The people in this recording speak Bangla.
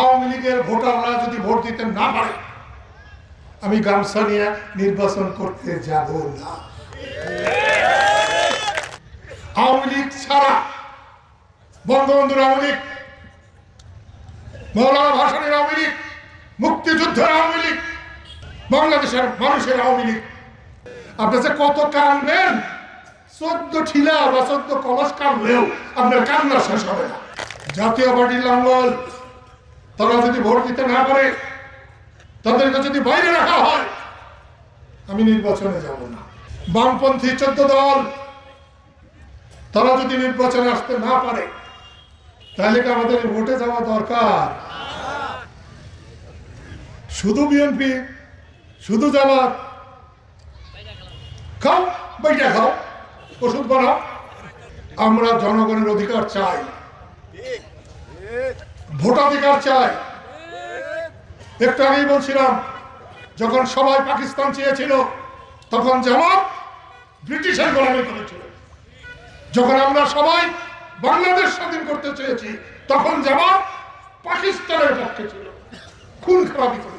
আওয়ামী লীগের ভোটাররা যদি ভোট দিতে না পারে, আমি গামছা নিয়ে নির্বাচন করতে যাব না। আওয়ামী লীগ ছাড়া বঙ্গবন্ধুর আওয়ামী লীগ, মৌলানা ভাসানের আওয়ামী লীগ, মুক্তিযুদ্ধের আওয়ামী লীগ, বাংলাদেশের মানুষের আওয়ামী লীগ। আপনার যে কত কানবেন, চোদ্দ ঠিলা বা চোদ্দ কলস কানলেও আপনার কান্না শেষ হবে না। জাতীয় পার্টির লাঙ্গল তারা যদি ভোট দিতে না পারে, তাদেরকে যদি বাইরে রাখা হয়, আমি নির্বাচনে যাব না। বামপন্থী চোদ্দ দল, তারা যদি নির্বাচনে আসতে না পারে, তাহলে কি আমাদের ভোটে যাওয়া দরকার? শুধু বিএনপি শুধু জামাত। খাও, বইটা খাও, ওষুধ বানাও। আমরা জনগণের অধিকার চাই। ভোটাধিকার চায় একটু আগেই বলছিলাম, যখন সবাই পাকিস্তান চেয়েছিল, তখন যেমন ব্রিটিশের গোলামি করেছিল। যখন আমরা সবাই বাংলাদেশ স্বাধীন করতে চেয়েছি, তখন যেমন পাকিস্তানের পক্ষে ছিল। খুন খারাপি করে